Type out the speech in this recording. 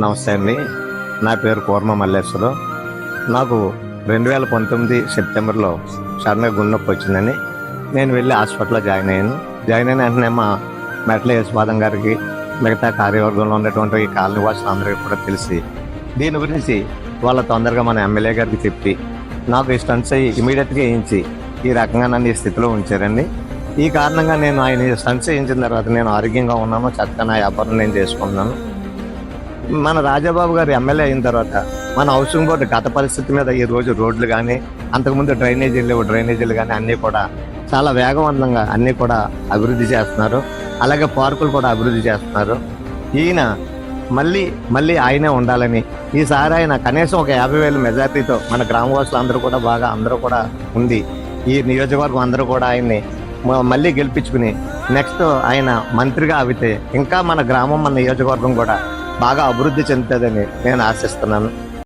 నమస్తే అండి. నా పేరు కూర్మ మల్లేశ్వరం. నాకు రెండు వేల పంతొమ్మిది సెప్టెంబర్లో సడన్గా గుండెనొప్పి వచ్చిందని నేను వెళ్ళి హాస్పిటల్లో జాయిన్ అయ్యాను. జాయిన్ అయిన వెంటనే మా మెట్ల యశ్వాదం గారికి మిగతా కార్యవర్గంలో ఉన్నటువంటి ఈ కాలనీ వాసులు అందరికీ కూడా తెలిసి దీని గురించి వాళ్ళ తొందరగా మన ఎమ్మెల్యే గారికి చెప్పి నాకు ఈ స్టంట్స్ అయ్యి ఇమీడియట్గా వేయించి ఈ రకంగా నన్ను ఈ స్థితిలో ఉంచారండి. ఈ కారణంగా నేను ఆయన స్టన్స్ స్టంట్స్ వేయించిన తర్వాత నేను ఆరోగ్యంగా ఉన్నాను చక్కగా నా వ్యాపారం నేను చేసుకుంటున్నాను. మన రాజాబాబు గారు ఎమ్మెల్యే అయిన తర్వాత మన హౌసింగ్ బోర్డు గత పరిస్థితి మీద ఈ రోజు రోడ్లు కానీ అంతకుముందు డ్రైనేజీలు లేవు డ్రైనేజీలు కానీ అన్నీ కూడా చాలా వేగవంతంగా అన్నీ కూడా అభివృద్ధి చేస్తున్నారు. అలాగే పార్కులు కూడా అభివృద్ధి చేస్తున్నారు. ఈయన మళ్ళీ మళ్ళీ ఆయనే ఉండాలని. ఈసారి ఆయన కనీసం ఒక యాభై వేల మెజార్టీతో మన గ్రామవాసులు అందరూ కూడా బాగా అందరూ కూడా ఉంది ఈ నియోజకవర్గం అందరూ కూడా ఆయన్ని మళ్ళీ గెలిపించుకుని నెక్స్ట్ ఆయన మంత్రిగా అవితే ఇంకా మన గ్రామం మన నియోజకవర్గం కూడా బాగా అభివృద్ధి చెందుతుందని నేను ఆశిస్తున్నాను.